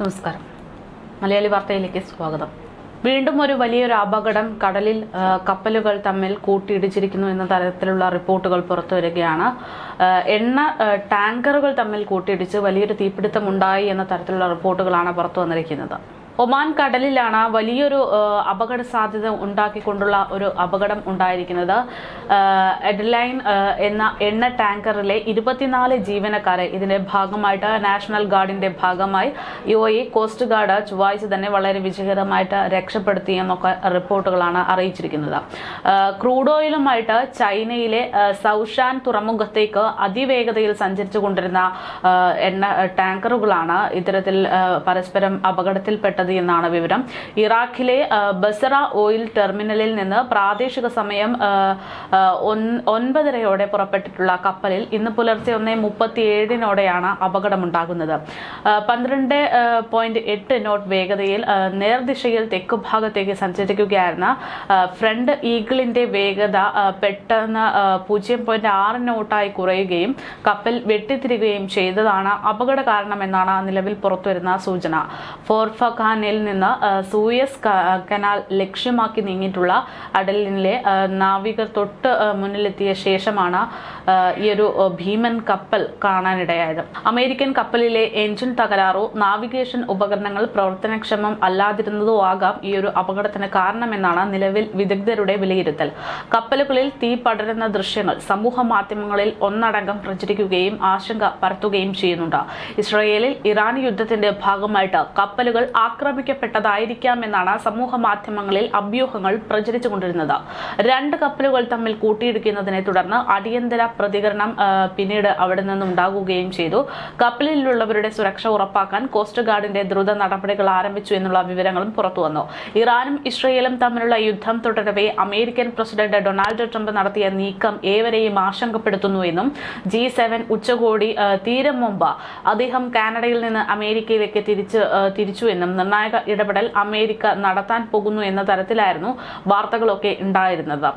നമസ്കാരം. മലയാളി വാർത്തയിലേക്ക് സ്വാഗതം. വീണ്ടും ഒരു വലിയൊരു അപകടം കടലിൽ കപ്പലുകൾ തമ്മിൽ കൂട്ടിയിടിച്ചിരിക്കുന്നു എന്ന തരത്തിലുള്ള റിപ്പോർട്ടുകൾ പുറത്തു വരികയാണ്. എണ്ണ ടാങ്കറുകൾ തമ്മിൽ കൂട്ടിയിടിച്ച് വലിയൊരു തീപിടുത്തം ഉണ്ടായി എന്ന തരത്തിലുള്ള റിപ്പോർട്ടുകളാണ് പുറത്തു വന്നിരിക്കുന്നത്. ഒമാൻ കടലിലാണ് വലിയൊരു അപകട സാധ്യത ഉണ്ടാക്കിക്കൊണ്ടുള്ള ഒരു അപകടം ഉണ്ടായിരിക്കുന്നത്. എഡ്ലൈൻ എന്ന എണ്ണ ടാങ്കറിലെ ഇരുപത്തിനാല് ജീവനക്കാരെ ഇതിന്റെ ഭാഗമായിട്ട് നാഷണൽ ഗാർഡിന്റെ ഭാഗമായി യു എ കോസ്റ്റ് ഗാർഡ് ചൊവ്വാഴ്ച തന്നെ വളരെ വിജയകരമായിട്ട് രക്ഷപ്പെടുത്തി എന്നൊക്കെ റിപ്പോർട്ടുകളാണ് അറിയിച്ചിരിക്കുന്നത്. ക്രൂഡ് ഓയിലുമായിട്ട് ചൈനയിലെ സൗഷാൻ തുറമുഖത്തേക്ക് അതിവേഗതയിൽ സഞ്ചരിച്ചു കൊണ്ടിരുന്ന എണ്ണ ടാങ്കറുകളാണ് ഇത്തരത്തിൽ പരസ്പരം അപകടത്തിൽപ്പെട്ടത്. എന്നാണ് വിവരം. ഇറാഖിലെ ബസറ ഓയിൽ ടെർമിനലിൽ നിന്ന് പ്രാദേശിക സമയം ഒൻപതരയോടെ പുറപ്പെട്ടിട്ടുള്ള കപ്പലിൽ ഇന്ന് പുലർച്ചെ ഒന്ന് മുപ്പത്തിയേഴിനോടെയാണ് അപകടമുണ്ടാകുന്നത്. ആ, പന്ത്രണ്ട് പോയിന്റ് എട്ട് നോട്ട് വേഗതയിൽ നേർദിശയിൽ തെക്ക് ഭാഗത്തേക്ക് സഞ്ചരിക്കുകയായിരുന്ന ഫ്രണ്ട് ഈഗിളിന്റെ വേഗത പെട്ടെന്ന് പൂജ്യം പോയിന്റ് ആറ് നോട്ടായി കുറയുകയും കപ്പൽ വെട്ടിത്തിരികുകയും ചെയ്തതാണ് അപകട കാരണമെന്നാണ് നിലവിൽ പുറത്തുവരുന്ന സൂചന. ഫോർഫഖാനിൽ നിന്ന് സൂയസ് കനാൽ ലക്ഷ്യമാക്കി നീങ്ങിയിട്ടുള്ള അടലിനിലെ നാവിക നാവികർ തൊട്ട് മുന്നിലെത്തിയ ശേഷമാണ് ഈ ഒരു ഭീമൻ കപ്പൽ കാണാനിടയായത്. അമേരിക്കൻ കപ്പലിലെ എഞ്ചിൻ തകരാറോ നാവിഗേഷൻ ഉപകരണങ്ങൾ പ്രവർത്തനക്ഷമം അല്ലാതിരുന്നതോ ആകാം ഈ ഒരു അപകടത്തിന് കാരണമെന്നാണ് നിലവിൽ വിദഗ്ധരുടെ വിലയിരുത്തൽ. കപ്പലുകളിൽ തീ പടരുന്ന ദൃശ്യങ്ങൾ സമൂഹ മാധ്യമങ്ങളിൽ ഒന്നടങ്കം പ്രചരിക്കുകയും ആശങ്ക പരത്തുകയും ചെയ്യുന്നുണ്ട്. ഇസ്രയേലിൽ ഇറാൻ യുദ്ധത്തിന്റെ ഭാഗമായിട്ട് കപ്പലുകൾ ആക്രമിക്കപ്പെട്ടതായിരിക്കാമെന്നാണ് സമൂഹ മാധ്യമങ്ങളിൽ അഭ്യൂഹങ്ങൾ പ്രചരിച്ചുകൊണ്ടിരുന്നത്. രണ്ട് കപ്പലുകൾ തമ്മിൽ കൂട്ടിയിടിക്കുന്നതിനെ തുടർന്ന് അടിയന്തര പ്രതികരണം പിന്നീട് അവിടെ നിന്നും ഉണ്ടാകുകയും ചെയ്തു. കപ്പലിലുള്ളവരുടെ സുരക്ഷ ഉറപ്പാക്കാൻ കോസ്റ്റ് ഗാർഡിന്റെ ദ്രുത നടപടികൾ ആരംഭിച്ചു എന്നുള്ള വിവരങ്ങളും പുറത്തുവന്നു ഇറാനും ഇസ്രയേലും തമ്മിലുള്ള യുദ്ധം തുടരവെ അമേരിക്കൻ പ്രസിഡന്റ് ഡൊണാൾഡ് ട്രംപ് നടത്തിയ നീക്കം ഏവരെയും ആശങ്കപ്പെടുത്തുന്നുവെന്നും ജി സെവൻ ഉച്ചകോടി തീരം മുമ്പ് അദ്ദേഹം കാനഡയിൽ നിന്ന് അമേരിക്കയിലേക്ക് തിരിച്ചു തിരിച്ചു എന്നും ഇടപെടൽ അമേരിക്ക നടത്താൻ പോകുന്നു എന്ന തരത്തിലായിരുന്നു വാർത്തകളൊക്കെ ഉണ്ടായിരുന്നത്.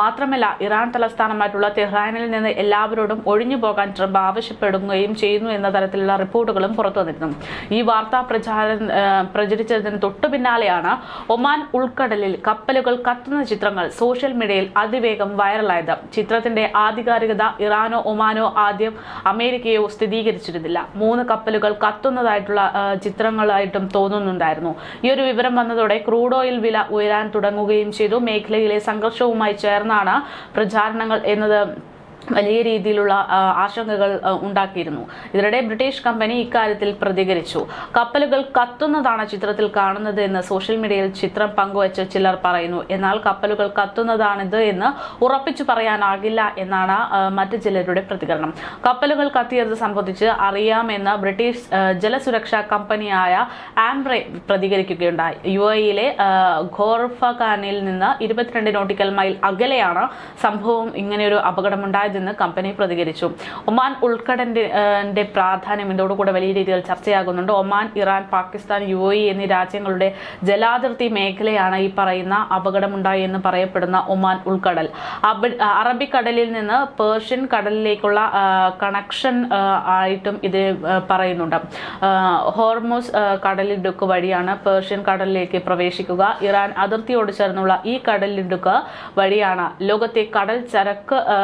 മാത്രമല്ല ഇറാൻ തലസ്ഥാനമായിട്ടുള്ള തെഹ്റാനിൽ നിന്ന് എല്ലാവരോടും ഒഴിഞ്ഞു പോകാൻ ട്രംപ് ആവശ്യപ്പെടുകയും ചെയ്യുന്നു എന്ന തരത്തിലുള്ള റിപ്പോർട്ടുകളും പുറത്തു വന്നിരുന്നു. ഈ വാർത്താ പ്രചാരം പ്രചരിച്ചതിന് തൊട്ടു പിന്നാലെയാണ് ഒമാൻ ഉൾക്കടലിൽ കപ്പലുകൾ കത്തുന്ന ചിത്രങ്ങൾ സോഷ്യൽ മീഡിയയിൽ അതിവേഗം വൈറലായത്. ചിത്രത്തിന്റെ ആധികാരികത ഇറാനോ ഒമാനോ ആദ്യം അമേരിക്കയോ സ്ഥിരീകരിച്ചിരുന്നില്ല. മൂന്ന് കപ്പലുകൾ കത്തുന്നതായിട്ടുള്ള ചിത്രങ്ങളായിട്ടും ചിത്രങ്ങളായിട്ടും തോന്നുന്നുണ്ടായിരുന്നു. ഈ ഒരു വിവരം വന്നതോടെ ക്രൂഡ് ഓയിൽ വില ഉയരാൻ തുടങ്ങുകയും ചെയ്തു. മേഖലയിലെ സംഘർഷവുമായി ചേർന്നാണ് പ്രചാരണങ്ങൾ എന്നത്. വലിയ രീതിയിലുള്ള ആശങ്കകൾ ഉണ്ടാക്കിയിരുന്നു. ഇതിനിടെ ബ്രിട്ടീഷ് കമ്പനി ഇക്കാര്യത്തിൽ പ്രതികരിച്ചു. കപ്പലുകൾ കത്തുന്നതാണ് ചിത്രത്തിൽ കാണുന്നത് എന്ന് സോഷ്യൽ മീഡിയയിൽ ചിത്രം പങ്കുവച്ച് ചിലർ പറയുന്നു. എന്നാൽ കപ്പലുകൾ കത്തുന്നതാണിത് എന്ന് ഉറപ്പിച്ചു പറയാനാകില്ല എന്നാണ് മറ്റ് ചിലരുടെ പ്രതികരണം. കപ്പലുകൾ കത്തിയത് സംബന്ധിച്ച് അറിയാമെന്ന് ബ്രിട്ടീഷ് ജലസുരക്ഷാ കമ്പനിയായ ആംബ്രെ പ്രതികരിക്കുകയുണ്ടായി. യു എയിലെ ഖോർഫഖാനിൽ നിന്ന് ഇരുപത്തിരണ്ട് നോട്ടിക്കൽ മൈൽ അകലെയാണ് സംഭവം ഇങ്ങനെയൊരു അപകടമുണ്ടായതെന്ന് കമ്പനി പ്രതികരിച്ചു. ഒമാൻ ഉൾക്കടന്റെ പ്രാധാന്യം ഇതോടുകൂടെ വലിയ രീതിയിൽ ചർച്ചയാകുന്നുണ്ട്. ഒമാൻ ഇറാൻ പാകിസ്ഥാൻ യു എന്നീ രാജ്യങ്ങളുടെ ജലാതിർത്തി മേഖലയാണ് ഈ പറയുന്ന അപകടമുണ്ടായി എന്ന് പറയപ്പെടുന്ന ഒമാൻ ഉൾക്കടൽ. അറബിക്കടലിൽ നിന്ന് പേർഷ്യൻ കടലിലേക്കുള്ള കണക്ഷൻ ആയിട്ടും ഇത് പറയുന്നുണ്ട്. ഹോർമോസ് കടലിടുക്ക് വഴിയാണ് പേർഷ്യൻ കടലിലേക്ക് പ്രവേശിക്കുക. ഇറാൻ അതിർത്തിയോട് ചേർന്നുള്ള ഈ കടലിടുക്ക് വഴിയാണ്. ലോകത്തെ കടൽ ചരക്ക് ആ,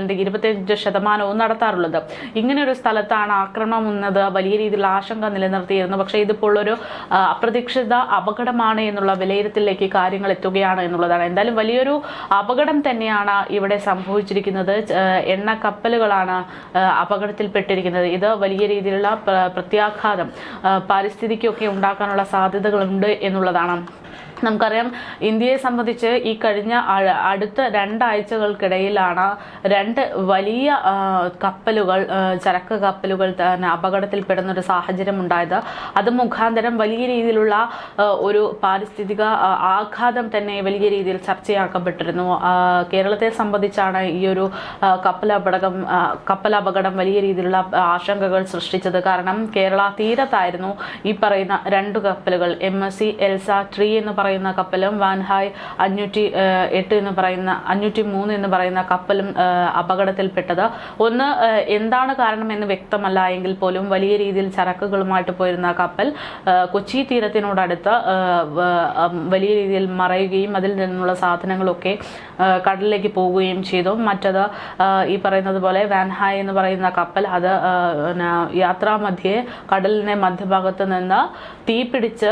കടത്തലിന്റെ ഇരുപത്തിയഞ്ച് ശതമാനവും നടത്താറുള്ളത്. ഇങ്ങനെ ഒരു സ്ഥലത്താണ് ആക്രമണം എന്നത് വലിയ രീതിയിലുള്ള ആശങ്ക നിലനിർത്തിയിരുന്നു. പക്ഷേ ഇതിപ്പോൾ ഒരു അപ്രതീക്ഷിത അപകടമാണ് എന്നുള്ള വിലയിരുത്തലിലേക്ക് കാര്യങ്ങൾ എത്തുകയാണ് എന്നുള്ളതാണ്. എന്തായാലും വലിയൊരു അപകടം തന്നെയാണ് ഇവിടെ സംഭവിച്ചിരിക്കുന്നത്. എണ്ണ കപ്പലുകളാണ് അപകടത്തിൽപ്പെട്ടിരിക്കുന്നത്. ഇത് വലിയ രീതിയിലുള്ള പ്ര- പ്രത്യാഘാതം പാരിസ്ഥിതിക്കൊക്കെ ഉണ്ടാക്കാനുള്ള സാധ്യതകളുണ്ട് എന്നുള്ളതാണ്. നമുക്കറിയാം ഇന്ത്യയെ സംബന്ധിച്ച് ഈ കഴിഞ്ഞ അടുത്ത രണ്ടാഴ്ചകൾക്കിടയിലാണ് രണ്ട് വലിയ കപ്പലുകൾ ചരക്ക് കപ്പലുകൾ തന്നെ അപകടത്തിൽപ്പെടുന്ന ഒരു സാഹചര്യം ഉണ്ടായത്. അത് മുഖാന്തരം വലിയ രീതിയിലുള്ള ഒരു പാരിസ്ഥിതിക ആഘാതം തന്നെ വലിയ രീതിയിൽ ചർച്ചയാക്കപ്പെട്ടിരുന്നു. കേരളത്തെ സംബന്ധിച്ചാണ് ഈ ഒരു കപ്പൽ അപകടം കപ്പൽ അപകടം വലിയ രീതിയിലുള്ള ആശങ്കകൾ സൃഷ്ടിച്ചത്. കാരണം കേരള തീരത്തായിരുന്നു ഈ പറയുന്ന രണ്ട് കപ്പലുകൾ M S C Elsa three എന്ന് പറയുന്ന കപ്പലും വാൻഹായ് അഞ്ഞൂറ്റി എട്ട് എന്ന് പറയുന്ന അഞ്ഞൂറ്റി മൂന്ന് എന്ന് പറയുന്ന കപ്പലും അപകടത്തിൽപ്പെട്ടത്. ഒന്ന് എന്താണ് കാരണം എന്ന് വ്യക്തമല്ല എങ്കിൽ പോലും വലിയ രീതിയിൽ ചരക്കുകളുമായിട്ട് പോയിരുന്ന കപ്പൽ കൊച്ചി തീരത്തിനോടടുത്ത് വലിയ രീതിയിൽ മറയുകയും അതിൽ നിന്നുള്ള സാധനങ്ങളൊക്കെ കടലിലേക്ക് പോവുകയും ചെയ്തു. മറ്റത് ഈ പറയുന്നത് പോലെ വാൻഹായ് എന്ന് പറയുന്ന കപ്പൽ അത് യാത്രാമധ്യേ കടലിന്റെ മധ്യഭാഗത്ത് നിന്ന് തീപിടിച്ച്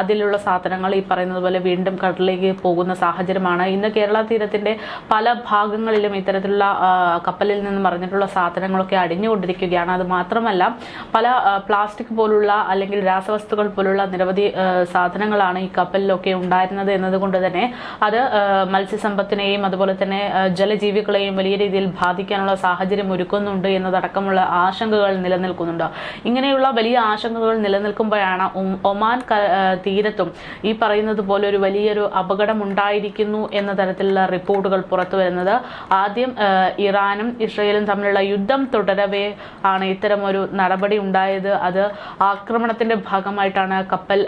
അതിലുള്ള സാധനങ്ങൾ ഈ പറയുന്നത് പോലെ വീണ്ടും കടലിലേക്ക് പോകുന്ന സാഹചര്യമാണ്. ഇന്ന് കേരള തീരത്തിന്റെ പല ഭാഗങ്ങളിലും ഇത്തരത്തിലുള്ള കപ്പലിൽ നിന്ന് മറിഞ്ഞിട്ടുള്ള സാധനങ്ങളൊക്കെ അടിഞ്ഞുകൊണ്ടിരിക്കുകയാണ്. അത് മാത്രമല്ല പല പ്ലാസ്റ്റിക് പോലുള്ള അല്ലെങ്കിൽ രാസവസ്തുക്കൾ പോലുള്ള നിരവധി സാധനങ്ങളാണ് ഈ കപ്പലിലൊക്കെ ഉണ്ടായിരുന്നത് എന്നതുകൊണ്ട് തന്നെ അത് മത്സ്യസമ്പത്തിനെയും അതുപോലെ തന്നെ ജലജീവികളെയും വലിയ രീതിയിൽ ബാധിക്കാനുള്ള സാഹചര്യം ഒരുക്കുന്നുണ്ട് എന്നതടക്കമുള്ള ആശങ്കകൾ നിലനിൽക്കുന്നുണ്ട്. ഇങ്ങനെയുള്ള വലിയ ആശങ്കകൾ നിലനിൽക്കുമ്പോഴാണ് ഒമാൻ തീരത്തും ഈ പറയുന്നത് പോലെ ഒരു വലിയൊരു അപകടം ഉണ്ടായിരിക്കുന്നു എന്ന തരത്തിലുള്ള റിപ്പോർട്ടുകൾ പുറത്തു വരുന്നത് ആദ്യം ഇറാനും ഇസ്രയേലും തമ്മിലുള്ള യുദ്ധം തുടരവേ ആണ് ഇത്തരം ഒരു നടപടി ഉണ്ടായത്. അത് ആക്രമണത്തിന്റെ ഭാഗമായിട്ടാണ് കപ്പൽ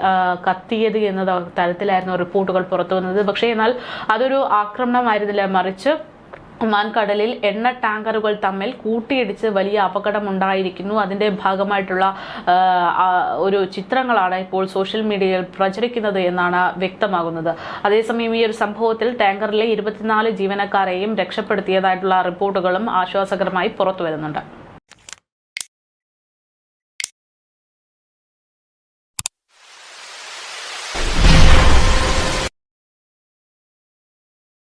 കത്തിയത് എന്ന തരത്തിലായിരുന്നു റിപ്പോർട്ടുകൾ പുറത്തു വന്നത് പക്ഷേ എന്നാൽ അതൊരു ആക്രമണമായിരുന്നില്ല. മറിച്ച് ഒമാൻ കടലിൽ എണ്ണ ടാങ്കറുകൾ തമ്മിൽ കൂട്ടിയിടിച്ച് വലിയ അപകടം ഉണ്ടായിരിക്കുന്നു അതിന്റെ ഭാഗമായിട്ടുള്ള ഒരു ചിത്രങ്ങളാണ് ഇപ്പോൾ സോഷ്യൽ മീഡിയയിൽ പ്രചരിക്കുന്നത് എന്നാണ് വ്യക്തമാകുന്നത്. അതേസമയം ഈ ഒരു സംഭവത്തിൽ ടാങ്കറിലെ ഇരുപത്തിനാല് ജീവനക്കാരെയും രക്ഷപ്പെടുത്തിയതായിട്ടുള്ള റിപ്പോർട്ടുകളും ആശ്വാസകരമായി പുറത്തു വരുന്നുണ്ട്